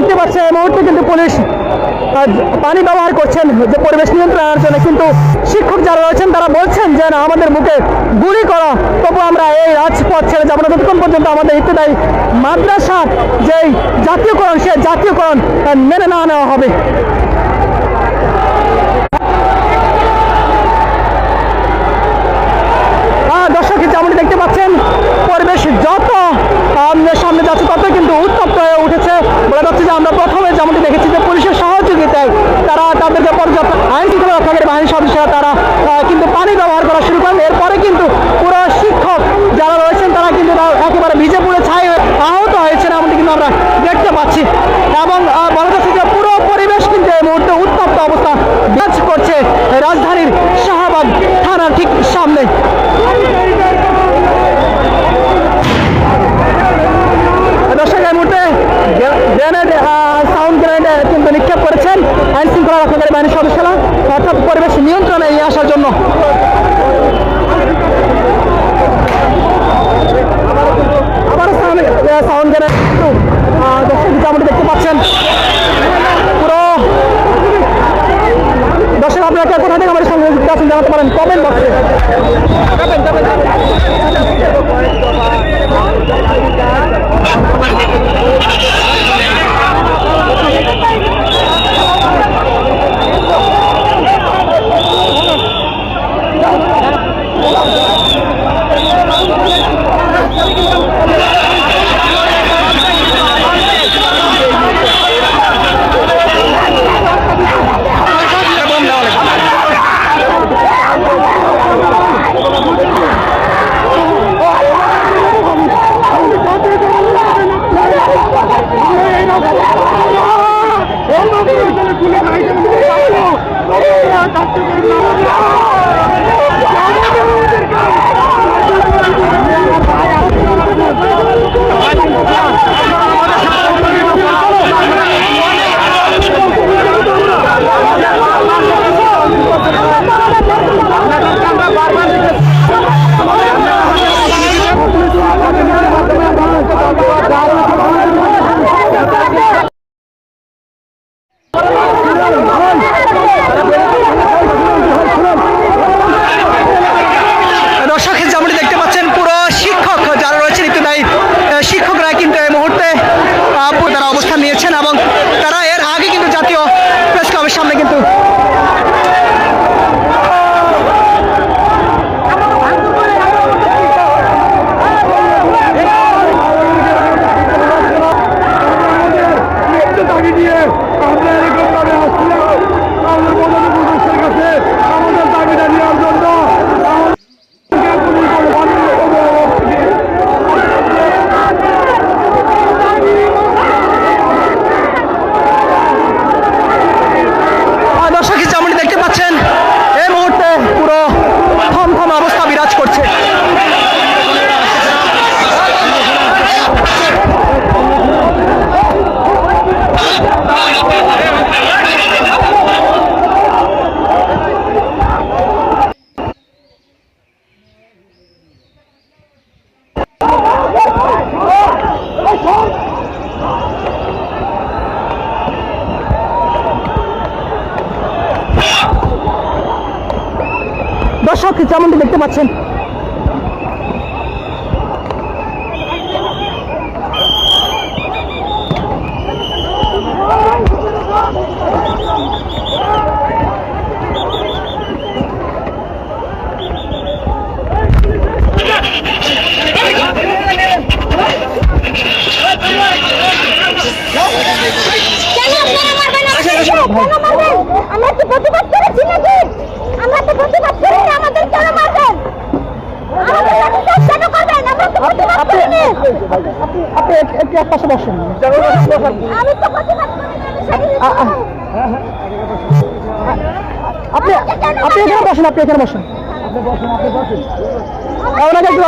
দেখতে পাচ্ছেন, এই মুহূর্তে কিন্তু পুলিশ পানি ব্যবহার করছেন, যে পরিবেশ নিয়ন্ত্রণ আনার জন্য কিন্তু শিক্ষক যারা রয়েছেন, তারা বলছেন যে, না, আমাদের মুখে গুলি করা, তবু আমরা এই রাজপথ ছেড়ে যাব না। ততক্ষণ পর্যন্ত আমাদের ইত্যাদি মাদ্রাসার যেই জাতীয়করণ, সে জাতীয়করণ মেনে না নেওয়া হবে। শাহবাগ থানার ঠিক সামনে। দর্শক, এই মুহূর্তে গ্রেনেড সাউন্ড গ্রেনেড, কিন্তু নিক্ষেপ করেছেন। আইন শৃঙ্খলা রক্ষাকারী বাহিনীর সদস্যরা। অর্থাৎ পরিবেশ নিয়ন্ত্রণে নিয়ে আসার জন্য আবার সাউন্ড গ্রেনেড কিন্তু আহ, দর্শক যেমনটি দেখতে পাচ্ছেন পুরো দর্শক আপনারা কে আছেন জানাতে পারেন কমেন্ট বক্সে দর্শক নিয়ে আমরা এরকমভাবে আসছিলাম আমাদের প্রধান উপদেষ্টার কাছে। দর্শক যেমনটি দেখতে পাচ্ছেন? আমরা তো প্রতিবাদ করেছি নাকি আমরা তো প্রতিবাদ করিনি আমাদের কেন মারবেন আমাদের লাঠিচার্জ কেন করবেন আমরা আপনি এক- একটু এক পাশে বসেন। আপনি আপনি এখানে বসেন? আপনি এখানে আ- আপনি বসেন আপনি বসেন। ওনাকে একটু